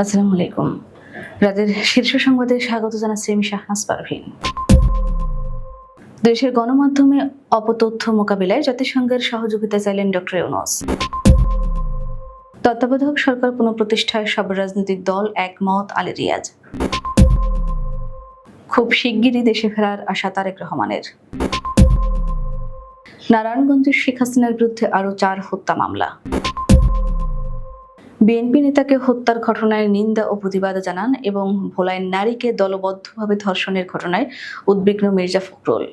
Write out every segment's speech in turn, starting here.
আসসালামু আলাইকুম। রাতের শীর্ষ সংবাদে স্বাগত জানাচ্ছি আমি শাহনাজ পারভিন। দেশের গণমাধ্যমে অপতথ্য মোকাবিলায় জাতিসংঘের সহযোগিতা চাইলেন ডক্টর ইউনুস। তত্ত্বাবধায়ক সরকার পুনঃপ্রতিষ্ঠায় সব রাজনৈতিক দল একমত, আলী রিয়াজ। খুব শিগগিরই দেশে ফেরার আশা তারেক রহমানের। নারায়ণগঞ্জের শেখ হাসিনার বিরুদ্ধে আরও চার হত্যা মামলা। বিএনপি নেতাকে হত্যার ঘটনায় নিন্দা ও প্রতিবাদ জানান এবং ভোলায় নারীকে দলবদ্ধভাবে ধর্ষণের ঘটনায় উদ্বিগ্ন মির্জা ফখরুল।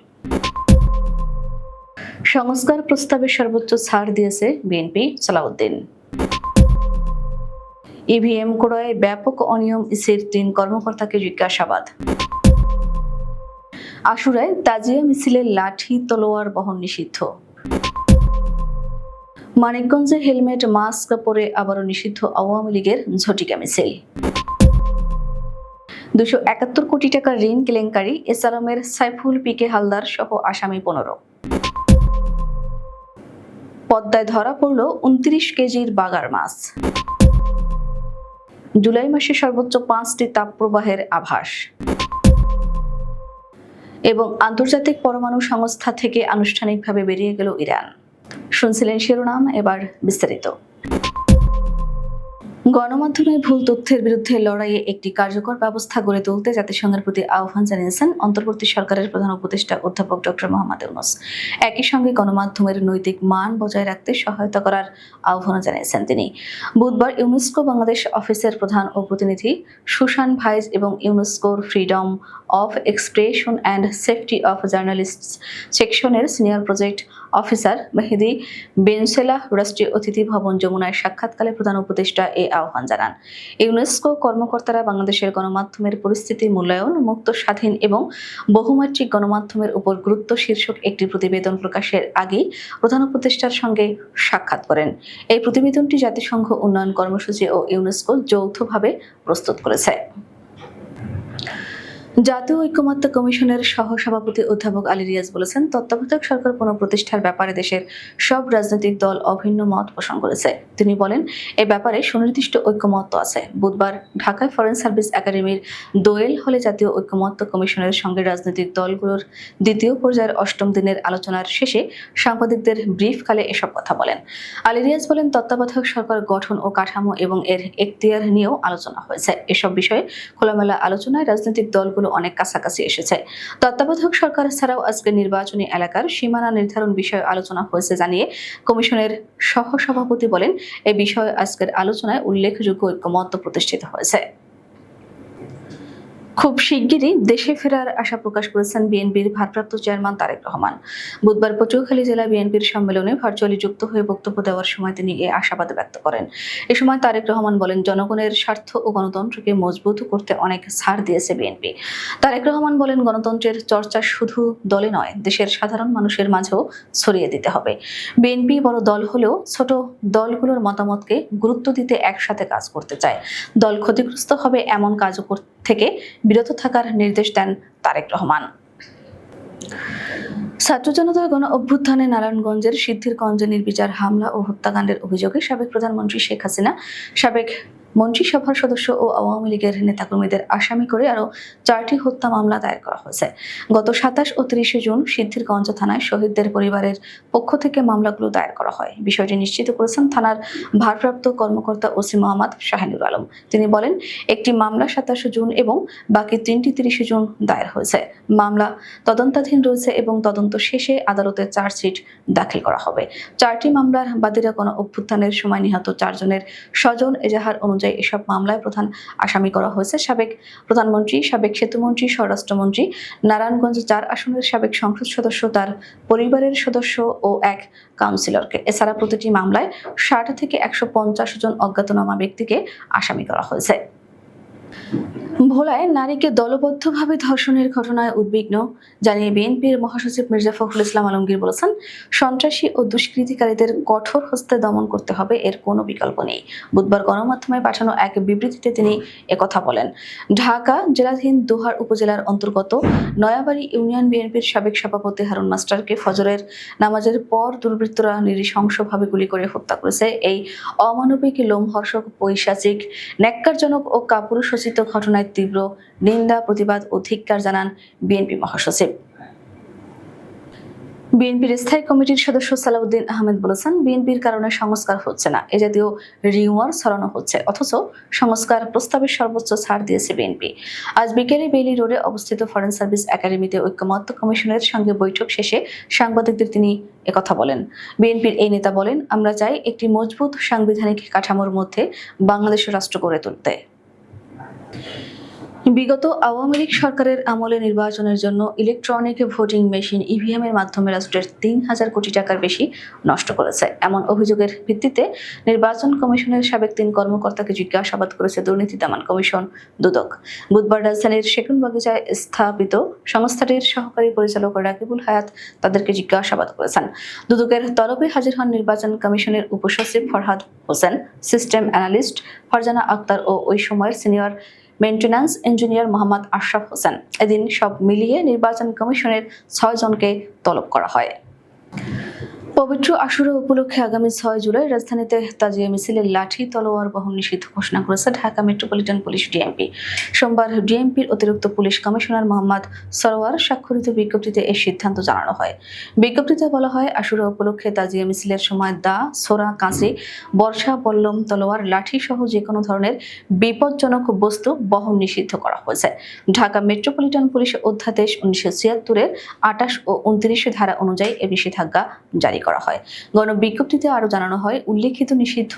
সংস্কার প্রস্তাবে সর্বোচ্চ ছাড় দিয়েছে বিএনপি সালাউদ্দিন। ইভিএম ক্রয়ে ব্যাপক অনিয়ম ইসির তিন কর্মকর্তাকে জিজ্ঞাসাবাদ। আশুরায় তাজিয়া মিছিলের লাঠি, তলোয়ার বহন নিষিদ্ধ। মানিকগঞ্জে হেলমেট, মাস্ক পরে আবারও নিষিদ্ধ আওয়ামী লীগের ঝটিকা মিছিল। দুশো একাত্তর কোটি টাকার ঋণ কেলেঙ্কারি, এসালামের সাইফুল পিকে হালদার সহ আসামি পনেরো। পদ্মায় ধরা পড়ল উনত্রিশ কেজির বাগার মাছ। জুলাই মাসে সর্বোচ্চ পাঁচটি তাপপ্রবাহের আভাস। এবং আন্তর্জাতিক পরমাণু সংস্থা থেকে আনুষ্ঠানিকভাবে বেরিয়ে গেল ইরান। শুনছিলেন শিরোনাম, এবার বিস্তারিত। গণমাধ্যমে ভুল তথ্যের বিরুদ্ধে লড়াইয়ে একটি কার্যকর ব্যবস্থা গড়ে তুলতে জাতিসংঘের প্রতি আহ্বান জানিয়েছেন অন্তর্বর্তী সরকারের প্রধান উপদেষ্টা অধ্যাপক ডক্টর মোহাম্মদ ইউনুস। একই সঙ্গে গণমাধ্যমের নৈতিক মান বজায় রাখতে সহায়তা করার আহ্বান জানিয়েছেন তিনি। বুধবার ইউনেস্কো বাংলাদেশ অফিসের প্রধান ও প্রতিনিধি সুশান ভাইজ এবং ইউনেস্কোর freedom of expression and safety of journalist সেকশনের senior project officer Mehdi Benchelah রাষ্ট্রীয় অতিথি ভবন যমুনায় সাক্ষাৎকালে প্রধান উপদেষ্টা এ আহ্বান জানান। ইউনেস্কো কর্মকর্তারা বাংলাদেশের গণমাধ্যমের পরিস্থিতি মূল্যায়ন, মুক্ত, স্বাধীন এবং বহুমাত্রিক গণমাধ্যমের উপর গুরুত্ব শীর্ষক একটি প্রতিবেদন প্রকাশের আগেই প্রধান উপদেষ্টার সঙ্গে সাক্ষাৎ করেন। এই প্রতিবেদনটি জাতিসংঘ উন্নয়ন কর্মসূচি ও ইউনেস্কো যৌথভাবে প্রস্তুত করেছে। জাতীয় ঐক্যমত্য কমিশনের সহসভাপতি অধ্যাপক আলী রিয়াজ বলেছেন, তত্ত্বাবধায়ক সরকার পুনঃপ্রতিষ্ঠার ব্যাপারে দেশের সব রাজনৈতিক দল অভিন্ন মত পোষণ করেছে। তিনি বলেন, এ ব্যাপারে সুনির্দিষ্ট ঐক্যমত্য আছে। বুধবার ঢাকায় ফরেন সার্ভিস একাডেমির দোয়েল হলে জাতীয় ঐক্যমত্য কমিশনের সঙ্গে রাজনৈতিক দলগুলোর দ্বিতীয় পর্যায়ের অষ্টম দিনের আলোচনার শেষে সাংবাদিকদের ব্রিফকালে এসব কথা বলেন। আলী রিয়াজ বলেন, তত্ত্বাবধায়ক সরকার গঠন ও কাঠামো এবং এর এখতিয়ার নিয়েও আলোচনা হয়েছে। এসব বিষয়ে খোলামেলা আলোচনায় রাজনৈতিক দলগুলো অনেক কাছাকাছি এসেছে। তত্ত্বাবধায়ক সরকার ছাড়াও আজকে নির্বাচনী এলাকার সীমানা নির্ধারণ বিষয়ে আলোচনা হয়েছে জানিয়ে কমিশনের সহসভাপতি বলেন, এ বিষয়ে আজকের আলোচনায় উল্লেখযোগ্য ঐক্যমত্য প্রতিষ্ঠিত হয়েছে। খুব শিগগিরই দেশে ফেরার আশা প্রকাশ করেছেন বিএনপির ভারপ্রাপ্ত চেয়ারম্যান তারেক রহমান। বুধবার পটুয়াখালী জেলা বিএনপির সম্মেলনে ভার্চুয়ালি যুক্ত হয়ে বক্তব্য দেওয়ার সময় তিনি এ আশাবাদ ব্যক্ত করেন। এ সময় তারেক রহমান বলেন, জনগণের স্বার্থ ও গণতন্ত্রকে মজবুত করতে অনেক ছাড় দিয়েছে বিএনপি। তারেক রহমান বলেন, গণতন্ত্রের চর্চা শুধু দলে নয়, দেশের সাধারণ মানুষের মাঝেও ছড়িয়ে দিতে হবে। বিএনপি বড় দল হলেও ছোট দলগুলোর মতামতকে গুরুত্ব দিতে একসাথে কাজ করতে চায়। দল ক্ষতিগ্রস্ত হবে এমন কাজও কর- থেকে বিরত থাকার নির্দেশ দেন তারেক রহমান। ছাত্র জনতার গণ অভ্যুত্থানে নারায়ণগঞ্জের সিদ্ধির কঞ্জনির বিচার হামলা ও হত্যাকাণ্ডের অভিযোগে সাবেক প্রধানমন্ত্রী শেখ হাসিনা, সাবেক মন্ত্রিসভার সদস্য ও আওয়ামী লীগের নেতাকর্মীদের আসামি করে আরও চারটি হত্যা মামলা দায়ের করা হয়েছে। গত সাতাশ ও তিরিশে জুন সিদ্ধিরগঞ্জ থানায় শহীদদের পরিবারের পক্ষ থেকে মামলাগুলো দায়ের করা হয়। বিষয়টি নিশ্চিত করেছেন থানার ভারপ্রাপ্ত কর্মকর্তা ওসি মোহাম্মদ শাহিনুর আলম। তিনি বলেন, একটি মামলা সাতাশে জুন এবং বাকি তিনটি তিরিশে জুন দায়ের হয়েছে। মামলা তদন্তাধীন রয়েছে এবং তদন্ত শেষে আদালতে চার্জশিট দাখিল করা হবে। চারটি মামলার বাদীরা কোনো অভ্যুত্থানের সময় নিহত চারজনের স্বজন এজাহার অনুযায়ী এসব মামলায় প্রধান আসামি করা হয়েছে। সাবেক প্রধানমন্ত্রী, সাবেক সেতুমন্ত্রী, স্বরাষ্ট্রমন্ত্রী নারায়ণগঞ্জ চার আসনের সাবেক সংসদ সদস্য, তার পরিবারের সদস্য ও এক কাউন্সিলরকে। এছাড়া প্রতিটি মামলায় ষাট থেকে একশো পঞ্চাশ জন অজ্ঞাতনামা ব্যক্তিকে আসামি করা হয়েছে। ভোলায় নারীকে দলবদ্ধভাবে ধর্ষণের ঘটনায় উদ্বিগ্ন, জানিয়ে বিএনপির মহাসচিব মির্জা ফখরুল ইসলাম আলমগীর বলেছেন, সন্ত্রাসী ও দুষ্কৃতিকারীদের কঠোর হস্তে দমন করতে হবে, এর কোনো বিকল্প নেই। বুধবার গণমাধ্যমে পাঠানো এক বিবৃতিতে তিনি একথা বলেন। ঢাকা, জেলাধীন দোহার উপজেলার অন্তর্গত নয়াবাড়ি ইউনিয়ন বিএনপির সাবেক সভাপতি হারুন মাস্টারকে ফজরের নামাজের পর দুর্বৃত্তরা নৃশংসভাবে গুলি করে হত্যা করেছে। এই অমানবিক লোমহর্ষক, পৈশাচিক, ন্যাক্কারজনক ও কাপুরুষোচিত ঘটনায় তীব্র নিন্দা, প্রতিবাদ ও ধিক্কার জানান বিএনপি মহাসচিব। বিএনপির স্থায়ী কমিটির সদস্য সালাউদ্দিন আহমেদ বলেছেন, বিএনপির কারণে সংস্কার হচ্ছে না, এ জাতীয় রিউমার ছড়ানো হচ্ছে, অথচ সংস্কার প্রস্তাবের সর্বোচ্চ ছাড় দিয়েছে বিএনপি। আজ বিকেলে বেইলি রোডে অবস্থিত ফরেন সার্ভিস একাডেমিতে ঐক্যমত্য কমিশনের সঙ্গে বৈঠক শেষে সাংবাদিকদের তিনি একথা বলেন, বিএনপির এই নেতা বলেন, আমরা চাই একটি মজবুত সাংবিধানিক কাঠামোর মধ্যে বাংলাদেশ রাষ্ট্র গড়ে তুলতে। বিগত আওয়ামী লীগ সরকারের আমলে নির্বাচনের জন্য ইলেকট্রনিক ভোটিং মেশিন ইভিএম এর মাধ্যমে রাষ্ট্রের তিন হাজার কোটি টাকার বেশি নষ্ট করেছে। এমন অভিযোগের ভিত্তিতে নির্বাচন কমিশনের সাবেক তিন কর্মকর্তাকে জিজ্ঞাসাবাদ করেছে দুর্নীতি দমন কমিশন দুদক। বুধবার রাজধানীর সেগুনবাগিচায় স্থাপিত সংস্থাটির সহকারী পরিচালক রাকিবুল হায়াত তাদেরকে জিজ্ঞাসাবাদ করেছেন। দুদকের তলবে হাজির হন নির্বাচন কমিশনের উপসচিব ফরহাদ হোসেন, সিস্টেম অ্যানালিস্ট ফারজানা আক্তার ও ওই সময়ের senior maintenance engineer Mohammad Ashraf Hossain. এদিন সব মিলিয়ে নির্বাচন কমিশনের ছয়জনকে তলব করা হয়। পবিত্র আশুরা উপলক্ষে আগামী ছয় জুলাই রাজধানীতে তাজিয়া মিছিলের লাঠি, তলোয়ার বহন নিষিদ্ধ ঘোষণা করেছে ঢাকা মেট্রোপলিটন পুলিশ ডিএমপি। সোমবার ডিএমপির অতিরিক্ত পুলিশ কমিশনার মোহাম্মদ সরোয়ার স্বাক্ষরিত বিজ্ঞপ্তিতে এই সিদ্ধান্ত জানানো হয়। বিজ্ঞপ্তিতে বলা হয় আশুরা উপলক্ষে তাজিয়া মিছিলের সময় দা, সোরা, কাঁচি, বর্ষা, বল্লম, তলোয়ার, লাঠি সহ যে কোনো ধরনের বিপজ্জনক বস্তু বহন নিষিদ্ধ করা হয়েছে। ঢাকা মেট্রোপলিটন পুলিশ অধ্যাদেশ উনিশশো ছিয়াত্তরের আটাশ ও উনত্রিশ ধারা অনুযায়ী এ নিষেধাজ্ঞা জারি করা হয়। গণবিজ্ঞপ্তিতে আরও জানানো হয়, উল্লেখিত নিষিদ্ধ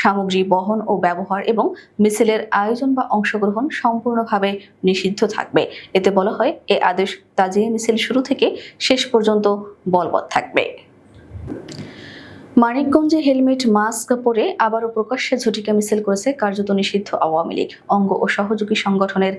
সামগ্রী বহন ও ব্যবহার এবং মিছিলের আয়োজন বা অংশগ্রহণ সম্পূর্ণভাবে নিষিদ্ধ থাকবে। এতে বলা হয়, এ আদেশ তাজিয়া মিছিল শুরু থেকে শেষ পর্যন্ত বলবৎ থাকবে। মানিকগঞ্জে হেলমেট, মাস্ক পরে আবারও প্রকাশ্যে ঝটিকা মিছিল করেছে কার্যত নিষিদ্ধ আওয়ামী লীগ, অঙ্গ ও সহযোগী সংগঠনের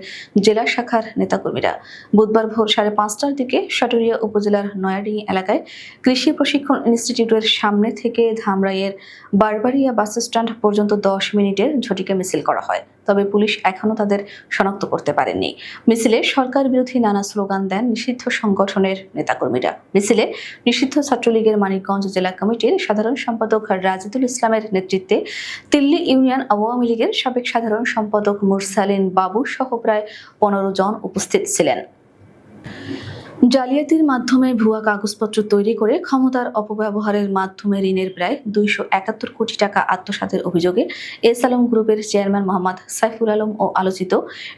জেলা শাখার নেতাকর্মীরা। বুধবার ভোর সাড়ে পাঁচটার দিকে সাটুরিয়া উপজেলার নয়াডিং এলাকায় কৃষি প্রশিক্ষণ ইনস্টিটিউটের সামনে থেকে ধামরাইয়ের বারবারিয়া বাস স্ট্যান্ড পর্যন্ত দশ মিনিটের ঝটিকা মিছিল করা হয়। তবে পুলিশ এখনও তাদের শনাক্ত করতে পারেননি মিছিলে সরকার বিরোধী নানা স্লোগান দেন নিষিদ্ধ সংগঠনের নেতাকর্মীরা। মিছিলে নিষিদ্ধ ছাত্রলীগের মানিকগঞ্জ জেলা কমিটির সাধারণ সম্পাদক রাজিদুল ইসলামের নেতৃত্বে দিল্লি ইউনিয়ন আওয়ামী লীগের সাবেক সাধারণ সম্পাদক মুরসালিন বাবু সহ প্রায় পনেরো জন উপস্থিত ছিলেন। জালিয়াতির মাধ্যমে ভুয়া কাগজপত্র তৈরি করে ক্ষমতার অপব্যবহারের মাধ্যমে ঋণের প্রায় দুইশো একাত্তর কোটি টাকা আত্মসাতের অভিযোগে এস আলম গ্রুপের চেয়ারম্যান মোহাম্মদ সাইফুল আলম ও আলোচিত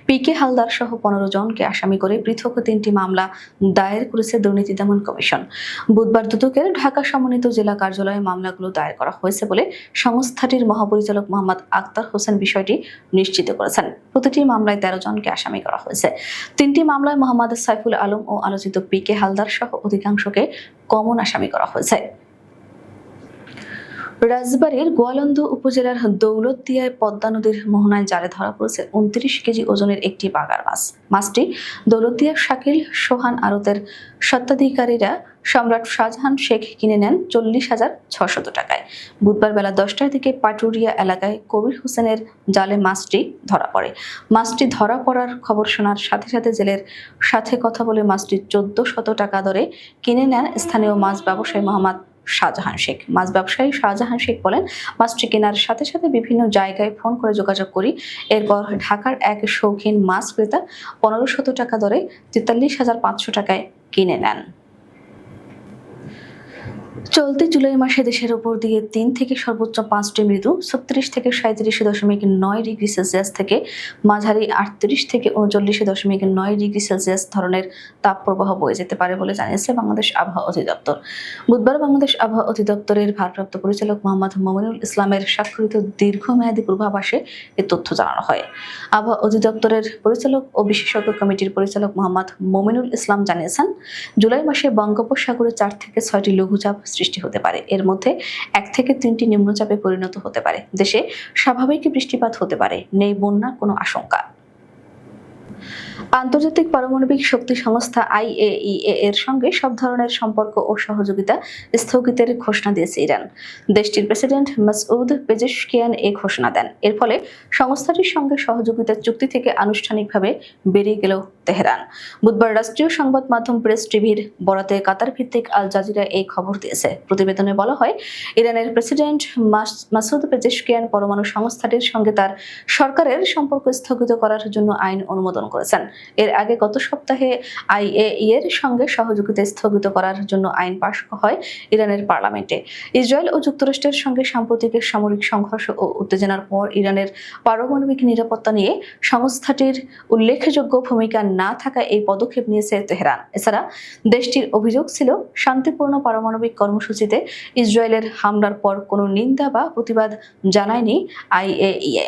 পি কে হালদার সহ পনেরো জনকে আসামি করে পৃথক তিনটি মামলা দায়ের করেছে দুর্নীতি দমন কমিশন। বুধবার দুদকের ঢাকা সমন্বিত জেলা কার্যালয়ে মামলাগুলো দায়ের করা হয়েছে বলে সংস্থাটির মহাপরিচালক মোহাম্মদ আক্তার হোসেন বিষয়টি নিশ্চিত করেছেন। প্রতিটি মামলায় তেরো জনকে আসামি করা হয়েছে। তিনটি মামলায় মোহাম্মদ সাইফুল আলম ও আলোচিত পি কে হালদার সহ অধিকাংশকে কমন আসামি করা হয়েছে। রাজবাড়ির গোয়ালন্দ উপজেলার দৌলতদিয়ায় পদ্মা নদীর মোহনায় জালে ধরা পড়েছে উনত্রিশ কেজি ওজনের একটি বাগার মাছ। মাছটি দৌলতদিয়া শাকিল সোহান আরতের স্বত্বাধিকারীরা সম্রাট শাহজাহান শেখ কিনে নেন চল্লিশ হাজার ছশত টাকায়। বুধবার বেলা দশটার দিকে পাটুরিয়া এলাকায় কবির হোসেনের জালে মাছটি ধরা পড়ে। মাছটি ধরা পড়ার খবর শোনার সাথে সাথে জেলের সাথে কথা বলে মাছটি চোদ্দ শত টাকা দরে কিনে নেন স্থানীয় মাছ ব্যবসায়ী মোহাম্মদ শাহজাহান শেখ। মাছ ব্যবসায়ী শাহজাহান শেখ বলেন, মাছটি কেনার সাথে সাথে বিভিন্ন জায়গায় ফোন করে যোগাযোগ করি। এরপর ঢাকার এক শৌখিন মাছ ক্রেতা পনেরো শত টাকা দরে তেতাল্লিশ হাজার পাঁচশো টাকায় কিনে নেন। চলতি জুলাই মাসে দেশের ওপর দিয়ে তিন থেকে সর্বোচ্চ পাঁচটি মৃদু, ছত্রিশ থেকে সাঁত্রিশ দশমিক নয় ডিগ্রি সেলসিয়াস থেকে মাঝারি আটত্রিশ থেকে উনচল্লিশ দশমিক নয় ডিগ্রি সেলসিয়াস ধরনের তাপপ্রবাহ বয়ে যেতে পারে বলে জানিয়েছে বাংলাদেশ আবহাওয়া অধিদপ্তর। বুধবার বাংলাদেশ আবহাওয়া অধিদপ্তরের ভারপ্রাপ্ত পরিচালক মোহাম্মদ মমিনুল ইসলামের স্বাক্ষরিত দীর্ঘমেয়াদী পূর্বাভাসে এ তথ্য জানানো হয়। আবহাওয়া অধিদপ্তরের পরিচালক ও বিশেষজ্ঞ কমিটির পরিচালক মোহাম্মদ মমিনুল ইসলাম জানিয়েছেন, জুলাই মাসে বঙ্গোপসাগরে চার থেকে ছয়টি লঘুচাপ সৃষ্টি হতে পারে। এর মধ্যে এক থেকে তিনটি নিম্নচাপে পরিণত হতে পারে। দেশে স্বাভাবিক বৃষ্টিপাত হতে পারে। নেই বন্যার কোনো আশঙ্কা। আন্তর্জাতিক পারমাণবিক শক্তি সংস্থা আইএইএ এর সঙ্গে সব ধরনের সম্পর্ক ও সহযোগিতা স্থগিতের ঘোষণা দিয়েছে ইরান। দেশটির প্রেসিডেন্ট মাসউদ পেজেশকিয়ান এ ঘোষণা দেন। এর ফলে সংস্থাটির সঙ্গে সহযোগিতা চুক্তি থেকে আনুষ্ঠানিকভাবে বেরিয়ে গেল তেহরান। বুধবার রাষ্ট্রীয় সংবাদ মাধ্যম প্রেস টিভির বরাতে কাতার ভিত্তিক আল জাজিরা এই খবর দিয়েছে। প্রতিবেদনে বলা হয়, ইরানের প্রেসিডেন্ট মাস- মাসুদ পেজেশকিয়ান পরমাণু সংস্থাটির সঙ্গে তার সরকারের সম্পর্ক স্থগিত করার জন্য আইন অনুমোদন করেছেন। এর আগে গত সপ্তাহে আইএই এর সঙ্গে সহযোগিতা স্থগিত করার জন্য আইন পাশ হয় ইরানের পার্লামেন্টে। ইসরায়েল ও যুক্তরাষ্ট্রের সঙ্গে সাম্প্রতিক সামরিক সংঘর্ষ ও উত্তেজনার পর ইরানের পারমাণবিক নিরাপত্তা নিয়ে সংস্থাটির উল্লেখযোগ্য ভূমিকা না থাকা এই পদক্ষেপ নিয়েছে তেহরান। এছাড়া দেশটির অভিযোগ ছিল, শান্তিপূর্ণ পারমাণবিক কর্মসূচিতে ইসরায়েলের হামলার পর কোনো নিন্দা বা প্রতিবাদ জানায়নি আইএইএ।